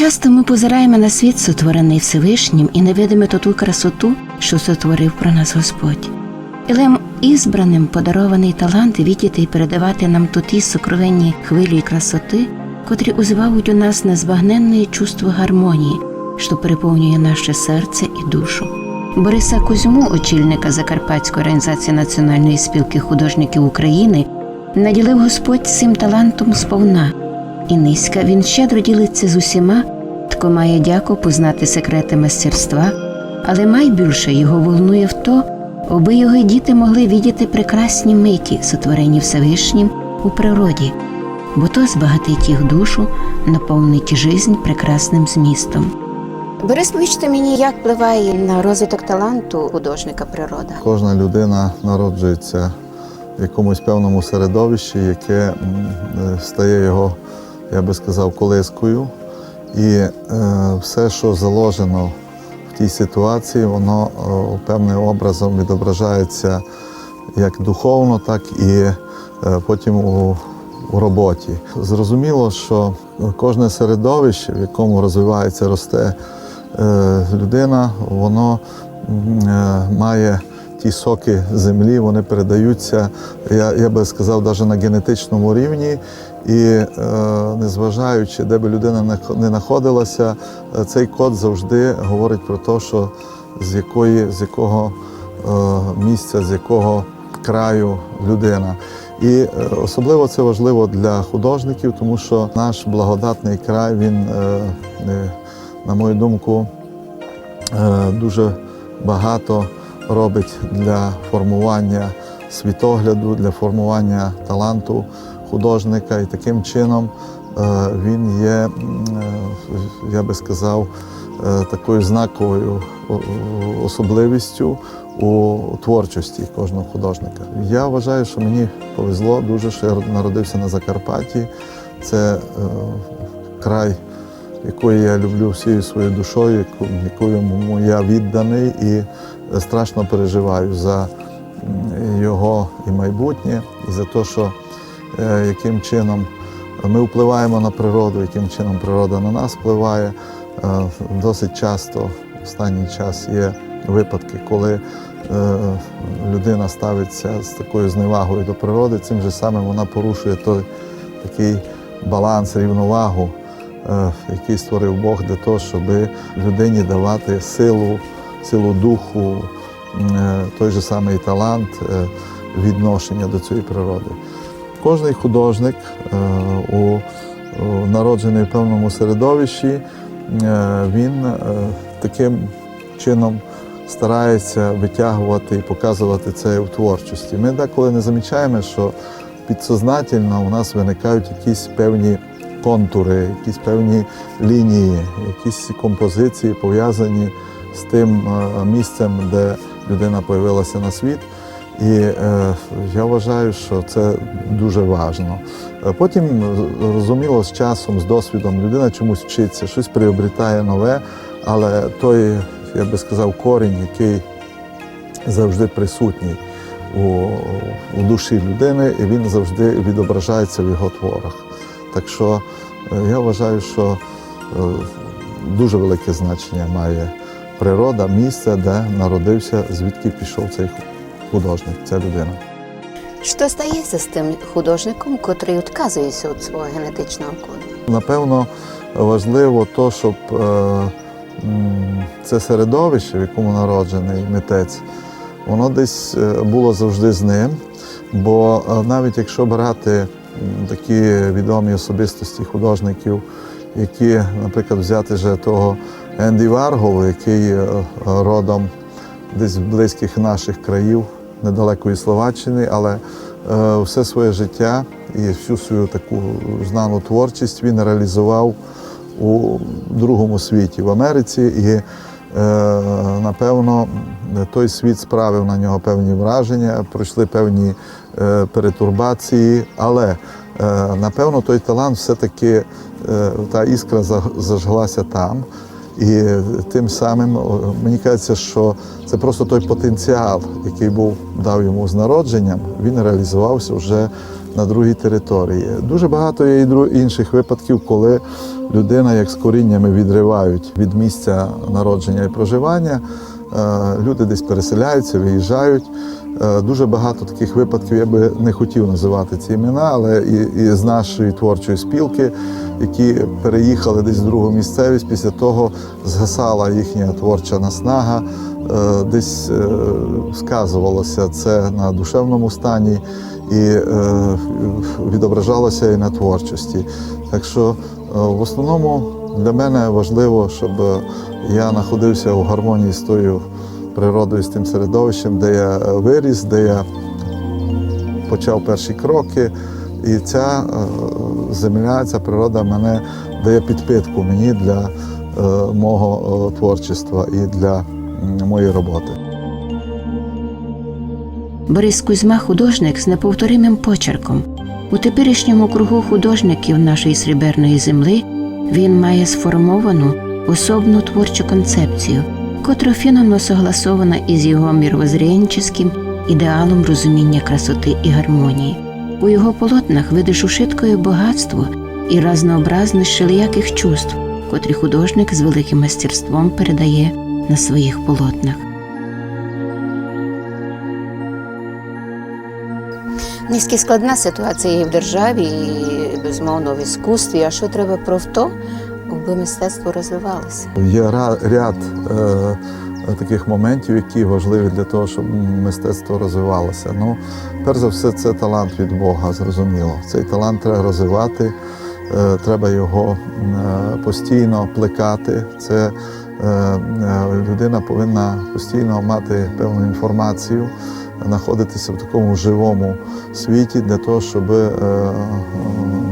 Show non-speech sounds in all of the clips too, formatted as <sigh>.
Часто ми позираємо на світ, сотворений Всевишнім, і не видимо ту красоту, що сотворив про нас Господь. Ілем ізбраним подарований талант віддіти і передавати нам ту ті сокровенні хвилі і красоти, котрі узивають у нас незбагненне чувство гармонії, що переповнює наше серце і душу. Бориса Кузьму, очільника Закарпатської організації Національної спілки художників України, наділив Господь цим талантом сповна, і низька він щедро ділиться з усіма, тко має дяку познати секрети мастерства, але найбільше його волнує в то, аби його діти могли віддіти прекрасні миті, сотворені Всевишнім у природі, бо то збагатить їх душу, наповнить жизнь прекрасним змістом. Борис, повічте мені, як впливає на розвиток таланту художника природа. Кожна людина народжується в якомусь певному середовищі, яке е, стає його, я би сказав, колискою. І е, все, що заложено в тій ситуації, воно е, певним образом відображається як духовно, так і е, потім у, у роботі. Зрозуміло, що кожне середовище, в якому розвивається, росте е, людина, воно е, має ті соки землі, вони передаються, я, я би сказав, навіть на генетичному рівні. І е, незважаючи, де би людина не знаходилася, е, цей код завжди говорить про те, що з, якої, з якого е, місця, з якого краю людина. І е, особливо це важливо для художників, тому що наш благодатний край, він, е, на мою думку, дуже багато робить для формування світогляду, для формування таланту художника. І таким чином е, він є, е, я би сказав, е, такою знаковою особливістю у творчості кожного художника. Я вважаю, що мені повезло дуже, що я народився на Закарпатті. Це край, який я люблю всією своєю душою, якому я відданий і страшно переживаю за його і майбутнє, і за те, що е, яким чином ми впливаємо на природу, яким чином природа на нас впливає. Е, Досить часто в останній час є випадки, коли е, людина ставиться з такою зневагою до природи, цим же самим вона порушує той такий баланс, рівновагу, який створив Бог для того, щоб людині давати силу, силу духу, е, той же самий талант е, відношення до цієї природи. Кожний художник е, народжений в певному середовищі, він таким чином старається витягувати і показувати це в творчості. Ми деколи не замічаємо, що підсознательно у нас виникають якісь певні контури, якісь певні лінії, якісь композиції пов'язані з тим е, місцем, де людина появилася на світ. І е, я вважаю, що це дуже важливо. Потім, зрозуміло, з часом, з досвідом людина чомусь вчиться, щось приобретає нове, але той, я би сказав, корінь, який завжди присутній у, у душі людини, і він завжди відображається в його творах. Так що е, я вважаю, що е, дуже велике значення має природа, місце, де народився, звідки пішов цей художник, ця людина. Що стається з тим художником, котрий відказується від свого генетичного коду? Напевно, важливо то, щоб е, це середовище, в якому народжений митець, воно десь е, було завжди з ним. Бо е, навіть якщо брати такі відомі особистості художників, які, наприклад, взяти вже того Енді Варгол, який е, родом десь близьких наших країв, недалекої Словаччини, але е, все своє життя і всю свою таку знану творчість він реалізував у другому світі в Америці. І е, напевно той світ справив на нього певні враження, пройшли певні перетурбації, але напевно той талант все-таки та іскра зажглася там. І тим самим мені кажеться, що це просто той потенціал, який був дав йому з народженням, він реалізувався вже на другій території. Дуже багато є інших випадків, коли людина як з коріннями відривають від місця народження і проживання. Е, Люди десь переселяються, виїжджають. Е, Дуже багато таких випадків я би не хотів називати ці імена, але і, і з нашої творчої спілки, які переїхали десь в другу місцевість, після того згасала їхня творча наснага, е, десь е, сказувалося це на душевному стані і відображалося і на творчості. Так що в основному для мене важливо, щоб я знаходився у гармонії з тою природою, з тим середовищем, де я е, виріс, де я почав перші кроки. І ця е, земля, ця природа мене дає підпитку мені для е, мого творчества і для моєї роботи. Борис Кузьма художник з неповторимим почерком. У теперішньому кругу художників нашої сріберної земли він має сформовану особну творчу концепцію, фінально согласована із його міровоззрєнческим ідеалом розуміння красоти і гармонії. У його полотнах видиш ушиткою багатство і разнообразність шеліяких чувств, котрі художник з великим мастерством передає на своїх полотнах. Низьки складна ситуація і в державі, і безумовно в іскусстві. А що треба про то, аби мистецтво розвивалося? Є ряд е, таких моментів, які важливі для того, щоб мистецтво розвивалося. Ну, перш за все, це талант від Бога, зрозуміло. Цей талант треба розвивати, е, треба його е, постійно плекати. Це е, е, людина повинна постійно мати певну інформацію, знаходитися в такому живому світі для того, щоб е,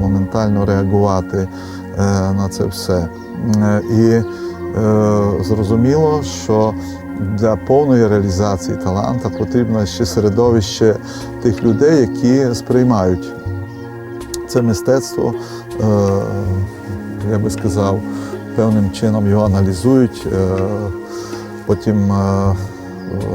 моментально реагувати на це все. Е, І е, зрозуміло, що для повної реалізації таланта потрібно ще середовище тих людей, які сприймають це мистецтво, е, я би сказав, певним чином його аналізують, е, потім е,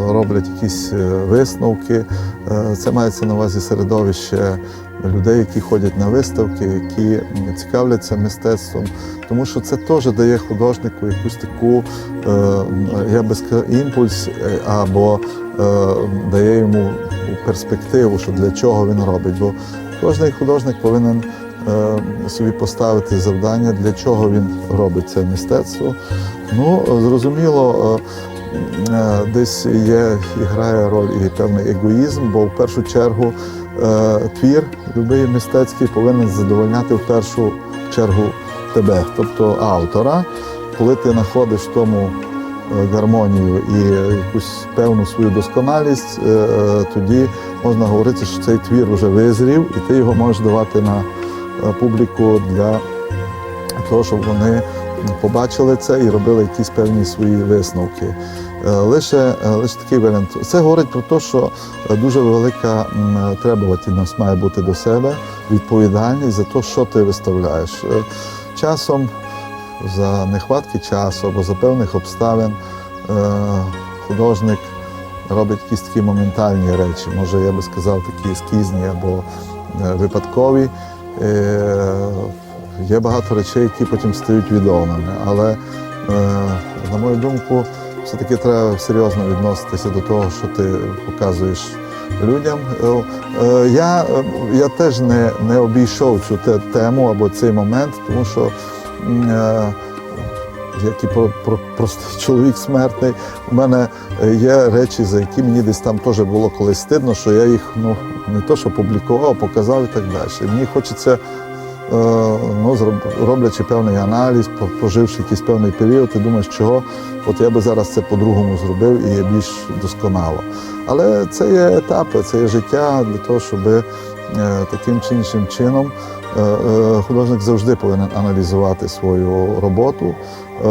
роблять якісь е, висновки. Е, Це мається на увазі середовище людей, які ходять на виставки, які цікавляться мистецтвом, тому що це теж дає художнику якусь таку, е, я би сказав, імпульс е, або е, дає йому перспективу, що для чого він робить. Бо кожен художник повинен собі поставити завдання, для чого він робить це мистецтво. Ну, зрозуміло, десь є і грає роль і певний егоїзм, бо в першу чергу твір, будь-який мистецький, повинен задовольняти в першу чергу тебе, тобто автора. Коли ти знаходиш тому е, гармонію і якусь певну свою досконалість, е, е, тоді можна говорити, що цей твір вже визрів, і ти його можеш давати на е, публіку для того, щоб вони побачили це і робили якісь певні свої висновки. Е, Лише, е, лише такий варіант. Це говорить про те, що е, дуже велика м, требуватність має бути до себе, відповідальність за те, що ти виставляєш. Часом за нехватки часу або за певних обставин художник робить якісь такі моментальні речі, може, я би сказав, такі ескізні або випадкові. Є багато речей, які потім стають відомими. Але, на мою думку, все-таки треба серйозно відноситися до того, що ти показуєш людям. Е, е, Я, е, я теж не, не обійшов цю тему або цей момент, тому що як і про, про, простий <laughs> чоловік смертний, у мене є речі, за які мені десь там теж було колись стидно, що я їх ну, не то, що публікував, показав і так далі. Мені хочеться, ну, роблячи певний аналіз, по- проживши якийсь певний період, ти думаєш, чого от я би зараз це по-другому зробив і є більш досконало. Але це є етапи, це є життя для того, щоб е, таким чи іншим чином е, е, художник завжди повинен аналізувати свою роботу.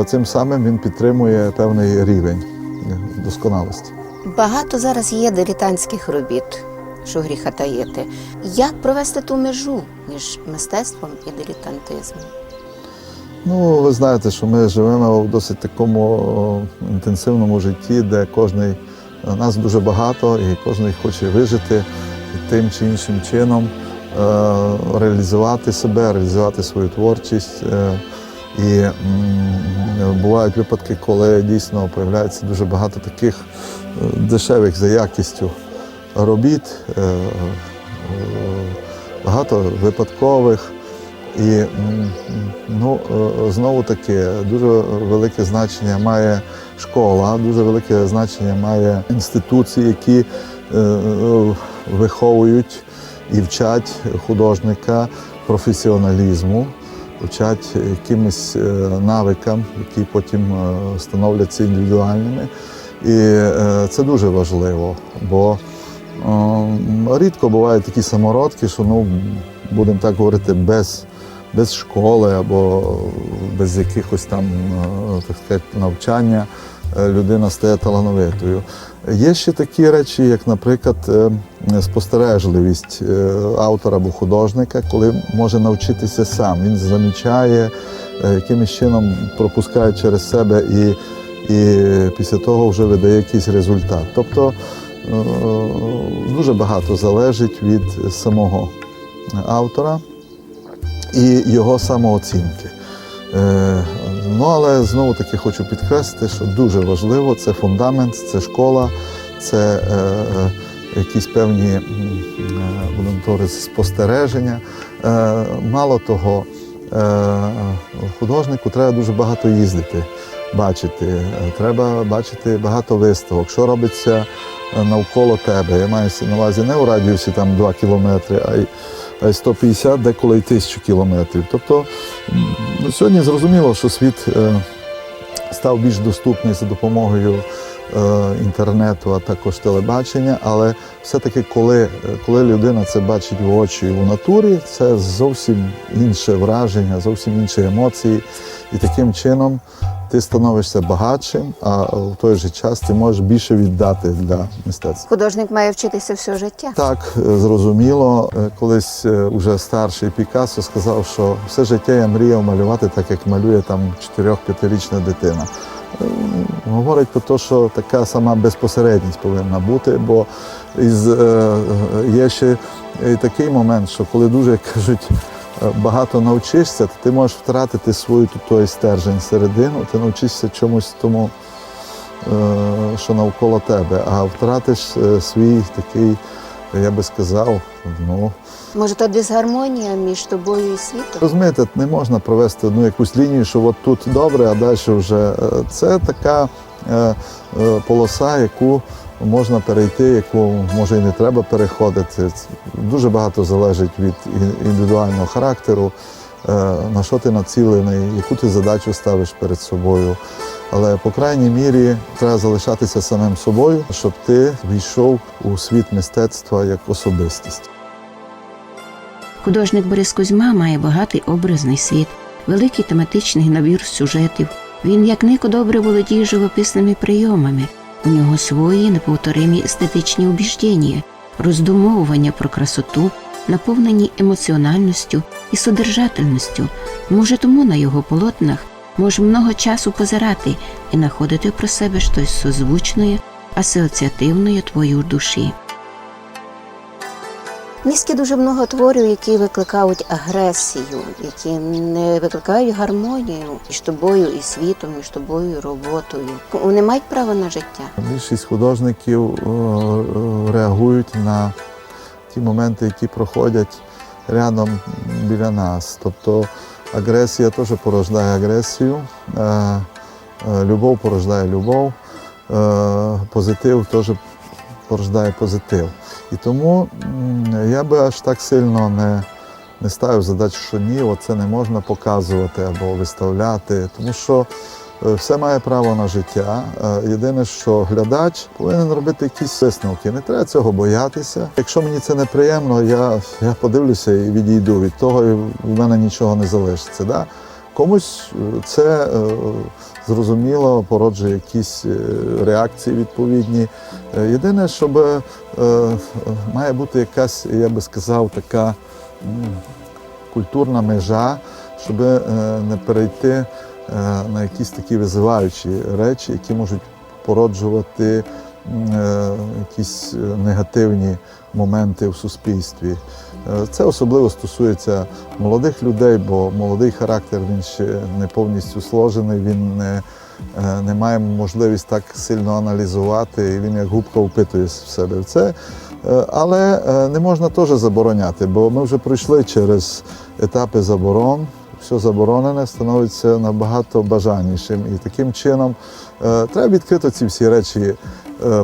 Е, Цим самим він підтримує певний рівень е, досконалості. Багато зараз є дилетантських робіт, що гріха таєте. Як провести ту межу між мистецтвом і дилетантизмом? Ну, ви знаєте, що ми живемо в досить такому інтенсивному житті, де кожний нас дуже багато, і кожен хоче вижити тим чи іншим чином. реалізувати себе, реалізувати свою творчість. Е, І бувають випадки, коли дійсно появляється дуже багато таких е, дешевих за якістю робіт, е, е, багато випадкових. І ну, е, знову таки дуже велике значення має школа, дуже велике значення має інституції, які виховують і вчать художника професіоналізму, вчать якимось навикам, які потім становляться індивідуальними. І це дуже важливо, бо рідко бувають такі самородки, що ну, будемо так говорити, без, без школи або без якихось там е, так сказати, навчання е, людина стає талановитою. Є ще такі речі, як, наприклад, е, спостережливість автора або художника, коли може навчитися сам. Він замічає, якимось чином пропускає через себе і, і після того вже видає якийсь результат. Тобто дуже багато залежить від самого автора і його самооцінки. Е, Ну, але знову таки хочу підкреслити, що дуже важливо це фундамент, це школа, це е, е, якісь певні е, спостереження. Е, мало того, е, художнику треба дуже багато їздити, бачити. Е, Треба бачити багато виставок, що робиться е, навколо тебе. Я маю на увазі не у радіусі там 2 кілометри, а й 150, деколи й тисячу кілометрів. Тобто ну, сьогодні зрозуміло, що світ е, став більш доступний за допомогою інтернету, а також телебачення. Але все-таки, коли, коли людина це бачить в очі в натурі, це зовсім інше враження, зовсім інші емоції. І таким чином ти становишся багатшим, а в той же час ти можеш більше віддати для мистецтва. Художник має вчитися все життя. Так, е, зрозуміло. Е, Колись е, уже старший Пікассо сказав, що все життя я мріяв малювати так, як малює там 4-5-річна дитина. Говорить про те, що така сама безпосередність повинна бути, бо із, є ще такий момент, що коли дуже кажуть, багато навчишся, то ти можеш втратити свою той стержень середину, ти навчишся чомусь тому, е, що навколо тебе, а втратиш е, свій такий, я би сказав, ну. Може, то дисгармонія між тобою і світом? Розумієте, не можна провести одну якусь лінію, що от тут добре, а далі вже е, це така полоса, яку можна перейти, яку може і не треба переходити. Дуже багато залежить від індивідуального характеру, е, на що ти націлений, яку ти задачу ставиш перед собою. Але по крайній мірі треба залишатися самим собою, щоб ти війшов у світ мистецтва як особистість. Художник Борис Кузьма має багатий образний світ, великий тематичний набір сюжетів. Він, як нико, добре володіє живописними прийомами. У нього свої неповторимі естетичні убіждення, роздумовування про красоту, наповнені емоціональністю і содержательністю. Може, тому на його полотнах може много часу позирати і знаходити про себе щось созвучної, асоціативної твою душі. Місті дуже много творів, які викликають агресію, які не викликають гармонію між тобою і світом, між тобою і роботою. Вони мають право на життя. Більшість художників е, е, реагують на ті моменти, які проходять рядом біля нас. Тобто агресія теж порождає агресію, е, любов порождає любов, позитив теж порождає позитив. І тому я би аж так сильно не, не ставив задачу, що ні, оце не можна показувати або виставляти, тому що е, все має право на життя. Е, Єдине, що глядач повинен робити якісь висновки. Не треба цього боятися. Якщо мені це неприємно, я, я подивлюся і відійду. Від того і в мене нічого не залишиться. Да? Комусь е, це е, зрозуміло породжує якісь е, реакції відповідні. Єдине, е, має бути якась, я би сказав, така культурна межа, щоб не перейти на якісь такі визиваючі речі, які можуть породжувати якісь негативні моменти в суспільстві. Е, Це особливо стосується молодих людей, бо молодий характер він ще не повністю сложений, він не, е, не має можливість так сильно аналізувати, і він як губка впитує в себе в це. Е, Але не можна теж забороняти, бо ми вже пройшли через етапи заборон. Все заборонене становиться набагато бажанішим. І таким чином треба відкрито ці всі речі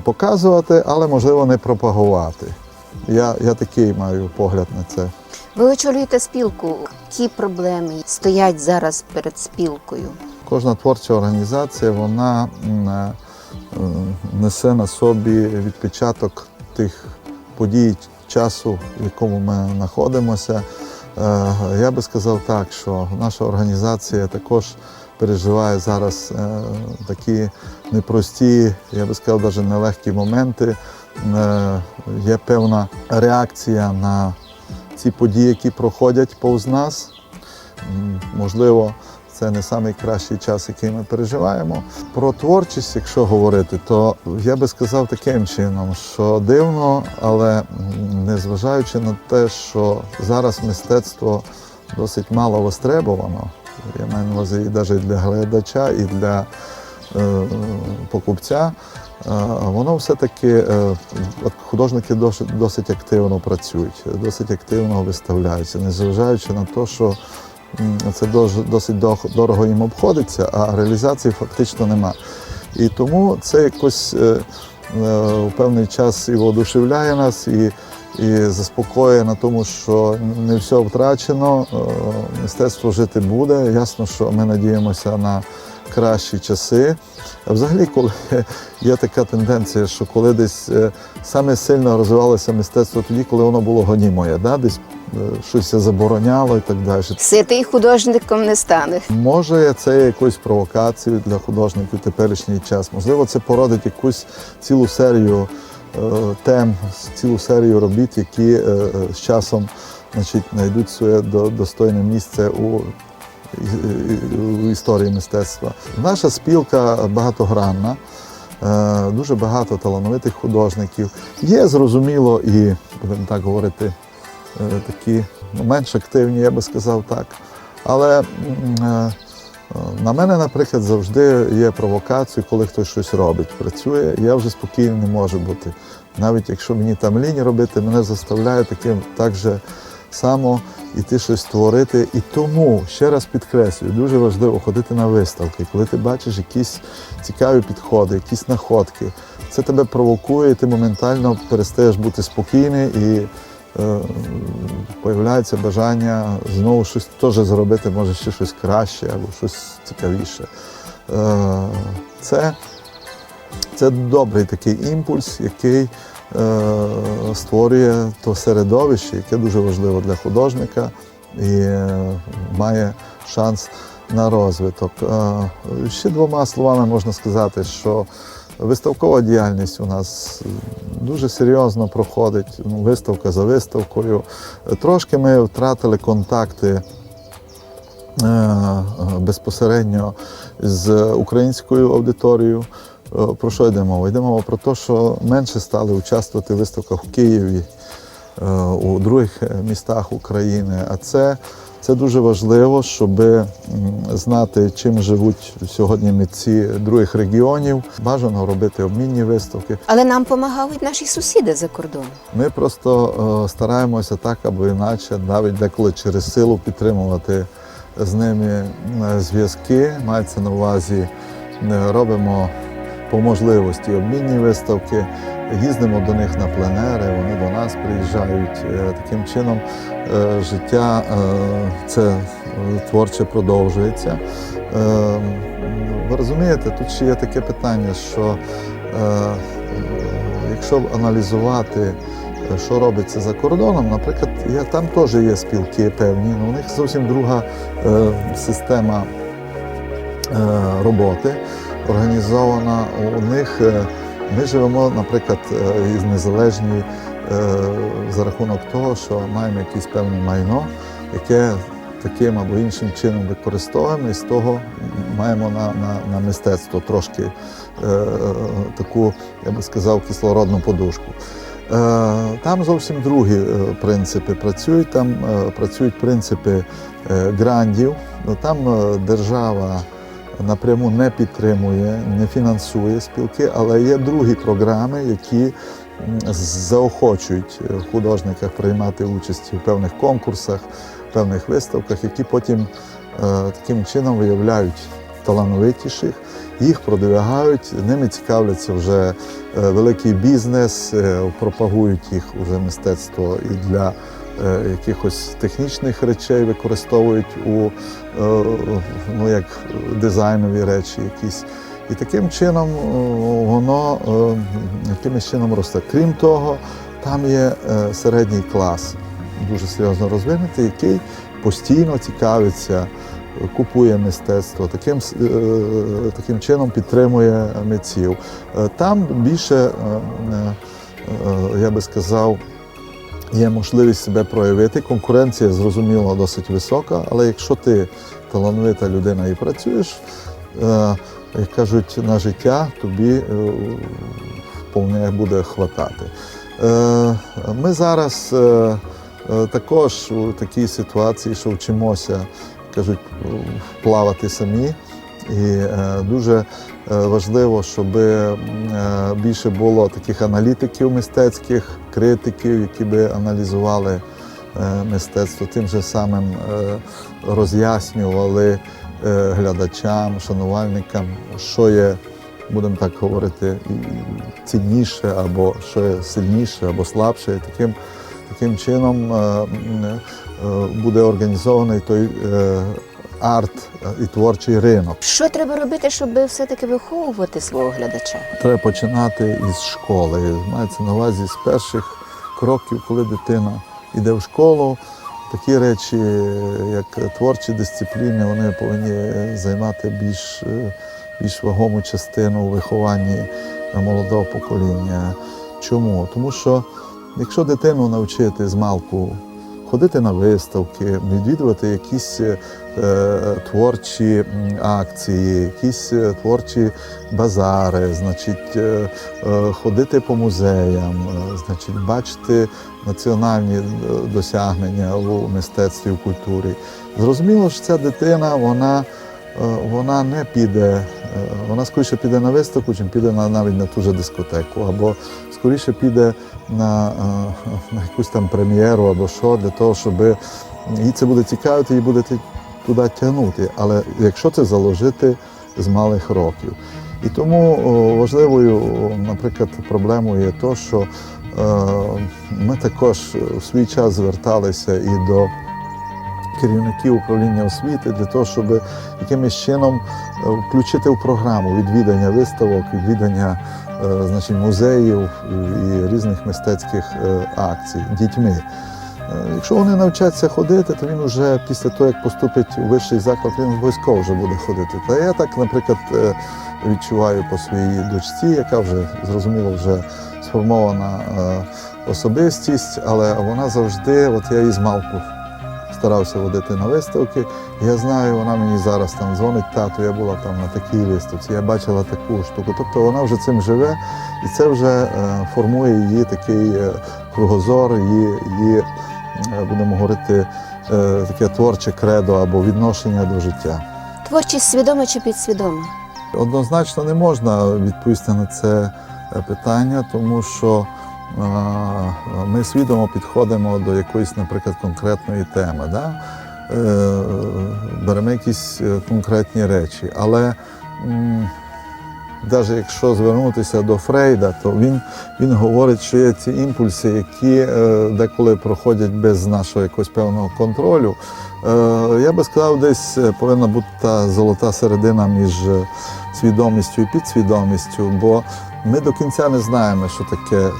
показувати, але можливо не пропагувати. Я, я такий маю погляд на це. Ви очолюєте спілку. Які проблеми стоять зараз перед спілкою? Кожна творча організація вона е, е, несе на собі відпечаток тих подій часу, в якому ми знаходимося. Е, Я би сказав так, що наша організація також переживає зараз такі непрості, я би сказав, навіть нелегкі моменти. Е, Є певна реакція на ці події, які проходять повз нас. Можливо, це не найкращий час, який ми переживаємо. Про творчість, якщо говорити, то я би сказав таким чином, що дивно, але незважаючи на те, що зараз мистецтво досить мало востребовано, я маю на увазі і навіть для глядача, і для покупця, е, воно все-таки е, художники досить, активно працюють, досить активно виставляються, незважаючи на те, що це досить дорого їм обходиться, а реалізації фактично нема. І тому це якось е, е, певний час і воодушевляє нас, і, і заспокоює на тому, що не все втрачено, е, мистецтво жити буде. Ясно, що ми надіємося на кращі часи. А взагалі, коли <laughs> є така тенденція, що коли десь е, саме сильно розвивалося мистецтво тоді, коли воно було гонімоє, да? десь е, щось забороняло і так далі. Ситий художником не стане. Може, це є якоюсь провокацією для художників в теперішній час. Можливо, це породить якусь цілу серію е, тем, цілу серію робіт, які е, з часом значить, знайдуть своє достойне місце у історії мистецтва. Наша спілка багатогранна. е, Дуже багато талановитих художників. Є, зрозуміло, і будемо так говорити, е, такі ну, менш активні, я би сказав так. Але е, на мене, наприклад, завжди є провокація, коли хтось щось робить, працює, я вже спокійно не можу бути. Навіть якщо мені там лінії робити, мене заставляє таким так же само іти щось створити. І тому, ще раз підкреслюю, дуже важливо ходити на виставки, коли ти бачиш якісь цікаві підходи, якісь знаходки. Це тебе провокує, і ти моментально перестаєш бути спокійний і е, появляється бажання знову щось теж зробити, може ще щось краще або щось цікавіше. Е, Це, це добрий такий імпульс, який створює то середовище, яке дуже важливо для художника і е, має шанс на розвиток. Е, Ще двома словами можна сказати, що Виставкова діяльність у нас дуже серйозно проходить, ну, виставка за виставкою. Трошки ми втратили контакти е, е, безпосередньо з українською аудиторією. Е, Про що йде мова? Йде мова про те, що менше стали участвувати в виставках в Києві, е, у других містах України. А це, це дуже важливо, щоб знати, чим живуть сьогодні митці других регіонів. Бажано робити обмінні виставки. Але нам допомагають наші сусіди за кордоном. Ми просто е, стараємося так або іначе, навіть деколи через силу підтримувати з ними е, зв'язки. Мається на увазі, е, робимо по можливості обмінні виставки, їздимо до них на пленери, вони до нас приїжджають. Е, Таким чином е, життя е, це творче продовжується. Ви розумієте, тут ще є таке питання, що якщо аналізувати, що робиться за кордоном, наприклад, там теж є спілки певні, але у них зовсім друга система роботи організована. У них е, ми живемо, наприклад, е, із незалежні е, за рахунок того, що маємо якесь певне майно, яке таким або іншим чином використовуємо, і з того маємо на, на, на мистецтво трошки таку, я би сказав, кислородну подушку. Там зовсім другі принципи працюють. Там працюють принципи грандів. Ну, Там держава напряму не підтримує, не фінансує спілки, але є другі програми, які заохочують е, художниках приймати участь у певних конкурсах, певних виставках, які потім е, таким чином виявляють талановитіших, їх продвигають, ними цікавляться вже е, великий бізнес, пропагують їх уже мистецтво і для якихось технічних речей використовують у е, ну, як дизайнові речі якісь. І таким чином е, воно е, якимось чином росте. Крім того, там є е, середній клас, дуже серйозно розвинутий, який постійно цікавиться, е, купує мистецтво, таким, е, таким чином підтримує митців. Е, Там більше, е, е, е, я би сказав, є можливість себе проявити. Конкуренція, зрозуміло, досить висока, але якщо ти талановита людина і працюєш, е, як кажуть, на життя тобі е, вповне буде хватати. Е, Ми зараз також у такій ситуації, що вчимося, кажуть, плавати самі. І дуже важливо, щоб е, більше було таких аналітиків мистецьких, критиків, які би аналізували е, мистецтво, тим же самим е, роз'яснювали е, глядачам, шанувальникам, що є, будемо так говорити, цінніше, або що є сильніше, або слабше. Таким, таким чином е, е, буде організований той е, арт і творчий ринок. Що треба робити, щоб все-таки виховувати свого глядача? Треба починати із школи. Мається на увазі з перших кроків, коли дитина йде в школу. Такі речі, як творчі дисципліни, вони повинні займати більш, е, більш вагому частину у вихованні молодого покоління. Чому? Тому що якщо дитину навчити з малку ходити на виставки, відвідувати якісь е, творчі акції, якісь е, творчі базари, значить, е, е, ходити по музеям, е, значить, бачити національні досягнення у мистецтві, в культурі. Зрозуміло, що ця дитина, вона, вона не піде, вона скоріше піде на виставку, чим піде на навіть на ту же дискотеку, або скоріше піде на, е, на якусь там прем'єру або що, для того, щоб їй це буде цікавити, її буде туди тягнути. Але якщо це заложити з малих років. І тому важливою, наприклад, проблемою є те, що е, ми також у свій час зверталися і до керівників управління освіти для того, щоб якимось чином е, включити в програму відвідання виставок, відвідання значить, музеїв і різних мистецьких е, акцій дітьми. Е, Якщо вони навчаться ходити, то він вже після того, як поступить у вищий заклад, він обов'язково вже буде ходити. Та я так, наприклад, е, відчуваю по своїй дочці, яка вже зрозуміло вже сформована е, особистість, але вона завжди, от я її з малку старався водити на виставки. Я знаю, вона мені зараз там дзвонить, тату, я була там на такій виставці, я бачила таку штуку. Тобто вона вже цим живе, і це вже е, формує її такий е, кругозор, її, її е, будемо говорити, таке творче кредо або відношення до життя. Творчість свідома чи підсвідома? Однозначно не можна відповісти на це питання, тому що ми свідомо підходимо до якоїсь, наприклад, конкретної теми. Да? Е, Беремо якісь е, конкретні речі. Але навіть якщо звернутися до Фрейда, то він, він говорить, що є ці імпульси, які е, деколи проходять без нашого якогось певного контролю. Я би сказав, десь повинна бути та золота середина між свідомістю і підсвідомістю, бо ми до кінця не знаємо, що таке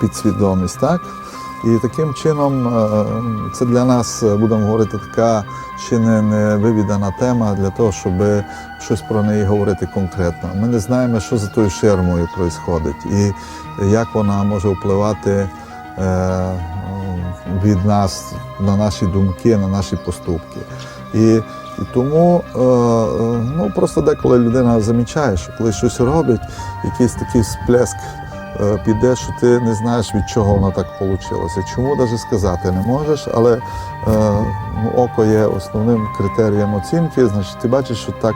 підсвідомість, так? І таким чином е, це для нас, е, будемо говорити, така ще не, не вивідана тема для того, щоб щось про неї говорити конкретно. Ми не знаємо, що за тою ширмою відбувається і як вона може впливати е, від нас на наші думки, на наші поступки. І, і тому ну, просто деколи людина замічає, що коли щось робить, якийсь такий сплеск піде, що ти не знаєш, від чого воно так вийшло. Чому навіть сказати не можеш, але е, ну, око є основним критерієм оцінки, значить ти бачиш, що так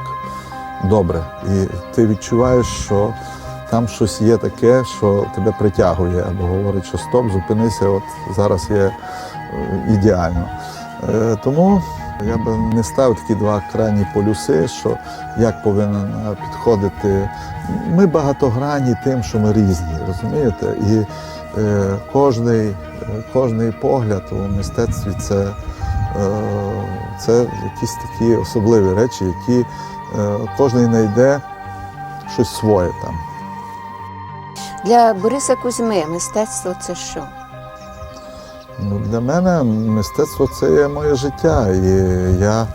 добре. І ти відчуваєш, що там щось є таке, що тебе притягує, або говорить, що стоп, зупинися, от зараз є е, ідеально. Е, Тому я би не ставив такі два крайні полюси, що як повинен е, підходити. Ми багатогранні тим, що ми різні, розумієте? І е, кожний, е, кожний погляд у мистецтві це, е, це якісь такі особливі речі, які е, кожен знайде щось своє там. Для Бориса Кузьми мистецтво це що? Ну, для мене мистецтво це є моє життя. І я,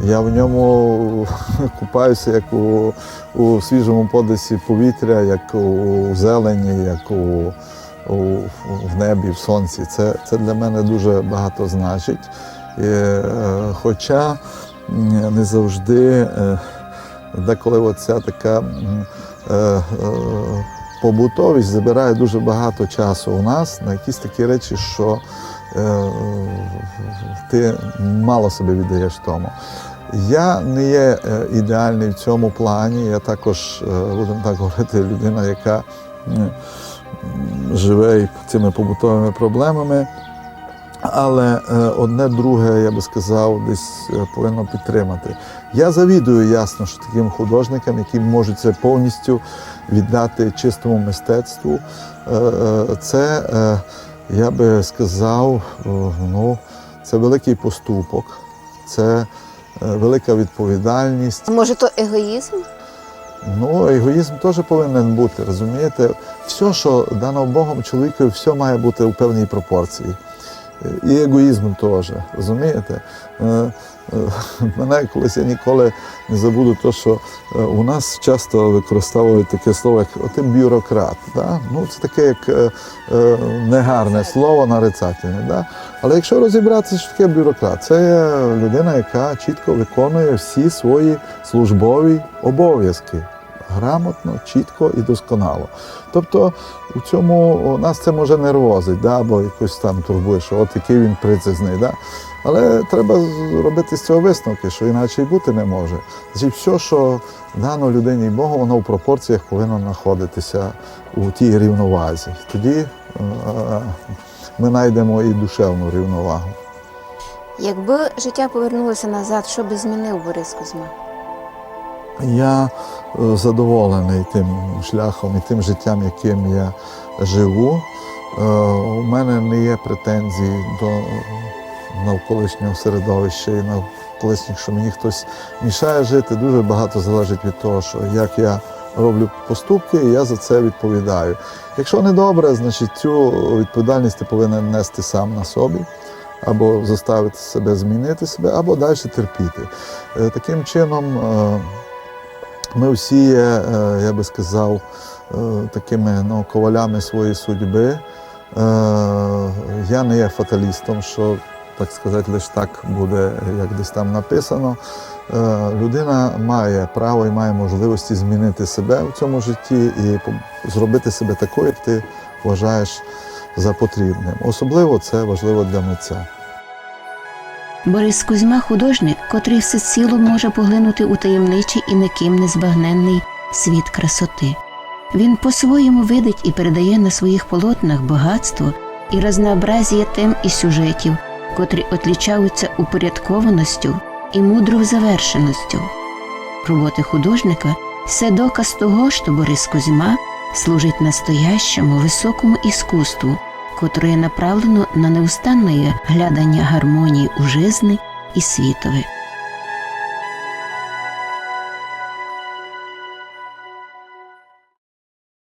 я в ньому <laughs> купаюся як у, у свіжому подисі повітря, як у зелені, як у, у, в небі, в сонці. Це, це для мене дуже багато значить. І, е, хоча не завжди е, деколи оця така е, побутовість забирає дуже багато часу у нас на якісь такі речі, що е, ти мало себе віддаєш тому. Я не є е, ідеальний в цьому плані. Я також, е, будемо так говорити, людина, яка живе цими побутовими проблемами. Але е, одне друге, я би сказав, десь повинно підтримати. Я завідую ясно, що таким художникам, які можуть це повністю віддати чистому мистецтву. Е, е, Це, е, я би сказав, ну, це великий поступок, це велика відповідальність. А може то егоїзм? Ну, егоїзм теж повинен бути, розумієте? Все, що дано Богом чоловікові, все має бути у певній пропорції. І егоїзм теж, розумієте? <laughs> Мене колись я ніколи не забуду, то, що е, у нас часто використовують таке слово, як «О, бюрократ. Да? Ну, це таке як е, е, негарне слово нарицательне. Да? Але якщо розібратися, що таке бюрократ, це є людина, яка чітко виконує всі свої службові обов'язки. Грамотно, чітко і досконало. Тобто у цьому у нас це може нервозить, да, або якось там турбує, що от який він прицизний. Да. Але треба робити з цього висновки, що іначе й бути не може. Значить, все, що дано людині Богу, воно в пропорціях повинно знаходитися у тій рівновазі. Тоді е, ми знайдемо і душевну рівновагу. Якби життя повернулося назад, що би змінив Борис Кузьма? Я е, задоволений тим шляхом і тим життям, яким я живу. Е, У мене не є претензій до навколишнього середовища і навколишніх, що мені хтось мішає жити. Дуже багато залежить від того, що як я роблю поступки, і я за це відповідаю. Якщо не добре, значить цю відповідальність ти повинен нести сам на собі. Або заставити себе змінити себе, або далі терпіти. Е, Таким чином, е, ми всі є, е, я би сказав, такими ну, ковалями своєї судьби. Я не є фаталістом, що, так сказати, лише так буде, як десь там написано. Е, Людина має право і має можливості змінити себе в цьому житті і зробити себе такою, як ти вважаєш за потрібним. Особливо це важливо для митця. Борис Кузьма художник, котрий всеціло може поглинути у таємничий і никим незбагненний світ красоти. Він по-своєму видить і передає на своїх полотнах багатство і разнообразія тем і сюжетів, котрі отлічаються упорядкованістю і мудрою завершеностю. Роботи художника це доказ того, що Борис Кузьма служить настоящому високому іскусству, котре направлено на неустанне глядання гармонії у жизни і світове.